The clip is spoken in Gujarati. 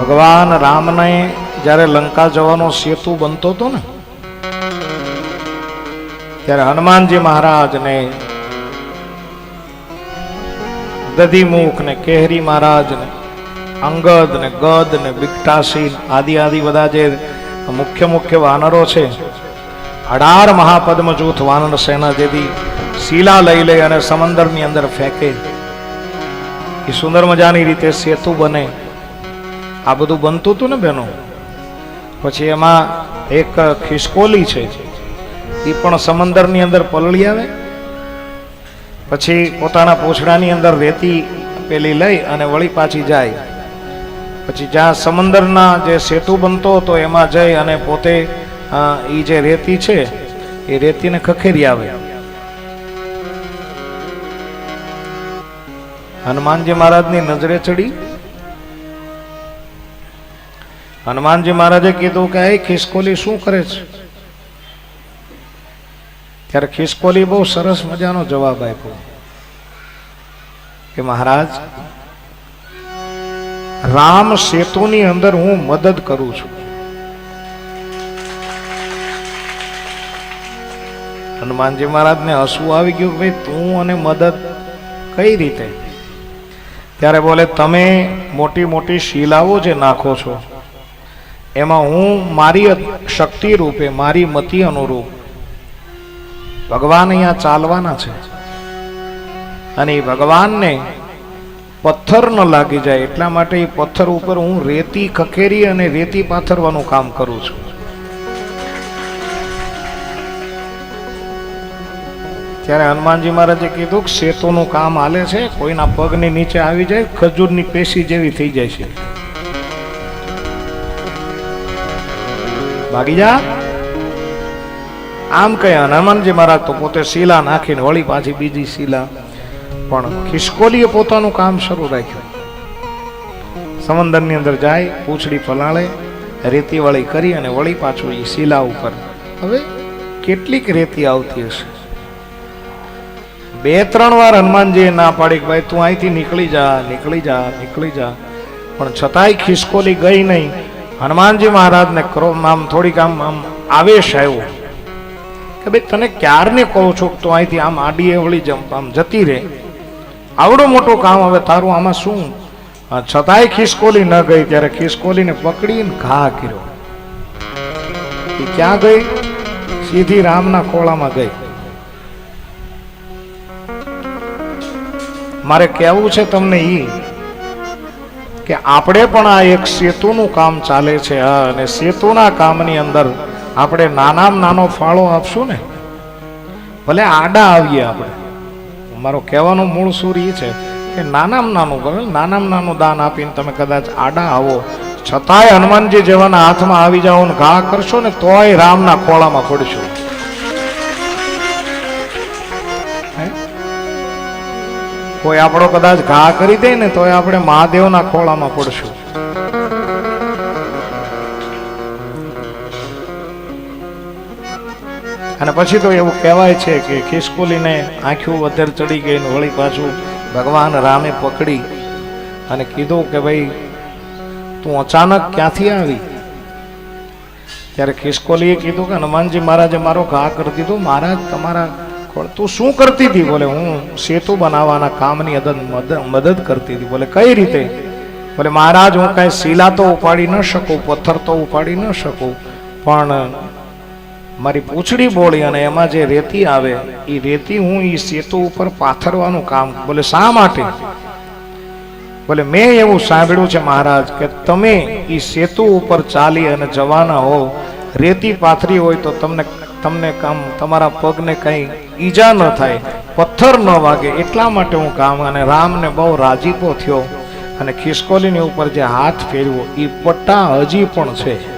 ભગવાન રામને જ્યારે લંકા જવાનો સેતુ બનતો હતો ને, ત્યારે હનુમાનજી મહારાજને દધીમુખ ને કેહરી મહારાજ ને અંગદ ને ગદ ને બિકટાસી આદિ આદિ બધા જે મુખ્ય મુખ્ય વાનરો છે, અઢાર મહાપદ્મ જૂથ વાનર સેના જેથી શીલા લઈ લઈ અને સમંદરની અંદર ફેંકે. એ સુંદર મજાની રીતે સેતુ બને. આ બધું બનતું હતું ને બેનો? પછી એમાં એક ખિસકોલી છે. એ પણ સમંદરની અંદર પલળી આવે. પછી પોતાના પોછડાની અંદર રેતી પેલી લઈ અને વળી પાછી જાય. પછી જ્યાં સમંદરના જે સેતુ બનતો હતો એમાં જઈ અને પોતે એ જે રેતી છે, એ રેતીને ખખેરી આવે. હનુમાનજી મહારાજની નજરે ચડી. હનુમાનજી મહારાજે કીધું કે એ ખિસકોલી શું કરે છે? ત્યારે ખિસકોલી બહુ સરસ મજાનો જવાબ આપ્યો કે મહારાજ, રામ સેતુની અંદર હું મદદ કરું છું. હનુમાનજી મહારાજને હસવું આવી ગયું કે ભાઈ, તું અને મદદ કઈ રીતે? ત્યારે બોલે, તમે મોટી મોટી શિલાઓ જે નાખો છો એમાં હું મારી શક્તિ રૂપે, મારી મતિ અનુરૂપ ભગવાન અહીંયા ચાલવાના છે. અને એ ભગવાનને પથ્થર ન લાગી જાય, એટલા માટે એ પથ્થર ઉપર હું રેતી ખખેરી અને રેતી પાથરવાનું કામ કરું છું. ત્યારે હનુમાનજી મહારાજે કીધું કે સેતુનું કામ હાલે છે, કોઈના પગની નીચે આવી જાય, ખજૂરની પેશી જેવી થઈ જાય છે. ભાગી જા. આમ કહ્યા હનુમાનજી મહારાજ તો પોતે શીલા નાખીને વળી પાછી બીજી શીલા. પણ ખિસકોલીએ પોતાનું કામ શરૂ રાખ્યું. સમંદરની અંદર જાય, પૂંછડી પલાળે રેતી વળી કરી અને વળી પાછું એ શીલા ઉપર. હવે કેટલીક રેતી આવતી હશે? બે, ત્રણ વાર હનુમાનજીએ ના પાડી ભાઈ તું અહીંથી નીકળી જા નીકળી જા નીકળી જા. પણ છતાંય ખિસકોલી ગઈ નહીં. હનુમાનજી મહારાજને ક્રોમ આમ થોડીક આમ આમ આવેશ આવ્યો. કે ભાઈ, તને ક્યારને કહું છું તો અહીંથી આમ આડીએ વળી જમ, આમ જતી રહે? આવડું મોટું કામ હવે તારું આમાં શું? છતાંય ખિસકોલી ન ગઈ, ત્યારે ખિસકોલીને પકડીને ઘા કર્યો. એ ક્યાં ગઈ? સીધી રામના ખોળામાં ગઈ. મારે કહેવું છે તમને ઈ કે આપણે પણ આ એક સેતુનું કામ ચાલે છે, હા, અને સેતુના કામની અંદર આપણે નાનામાં નાનો ફાળો આપશું ને? ભલે આડા આવીએ આપણે. મારો કહેવાનો મૂળ સૂર એ છે કે નાનામાં નાનું ગમે નાનામાં નાનું દાન આપીને તમે કદાચ આડા આવો. છતાંય હનુમાનજી જેવાના હાથમાં આવી જાઓ ને ઘા કરશો ને તોય રામના ખોળામાં પડશો. કોઈ આપણો કદાચ ઘા કરી દે ને તો આપણે મહાદેવના ખોળામાં પડશું. અને પછી તો એવું કહેવાય છે કે ખિસકોલીને આંખું વધારે ચડી ગઈ વળી પાછું ભગવાન રામે પકડી અને કીધું કે ભાઈ, તું અચાનક ક્યાંથી આવી? ત્યારે ખિસકોલીએ કીધું કે, હનુમાનજી મહારાજે મારો ઘા કરી દીધો. મહારાજ, તમારા ખોળ- તું શું કરતી હતી? બોલે, હું સેતુ બનાવવાના કામની અદદ મદ- મદદ કરતી હતી. બોલે, કઈ રીતે? બોલે, મહારાજ, હું કાંઈ શીલા તો ઉપાડી ન શકું, પથ્થર તો ઉપાડી ન શકું, પણ મારી પૂંછડી બોળી અને એમાં જે રેતી આવે એ રેતી હું એ સેતુ ઉપર પાથરવાનું કામ બોલે, શા માટે? બોલે, મેં એવું સાંભળ્યું છે મહારાજ કે તમે એ સેતુ ઉપર ચાલી અને જવાના હો, રેતી પાથરી હોય તો તમને તમને કામ તમારા પગને કંઈ ઈજા ન થાય, પથ્થર ન વાગે, એટલા માટે હું કામ અને રામને બહુ રાજીપો થયો. અને ખિસકોલીની ઉપર જે હાથ ફેરવો એ પટ્ટા હજી પણ છે.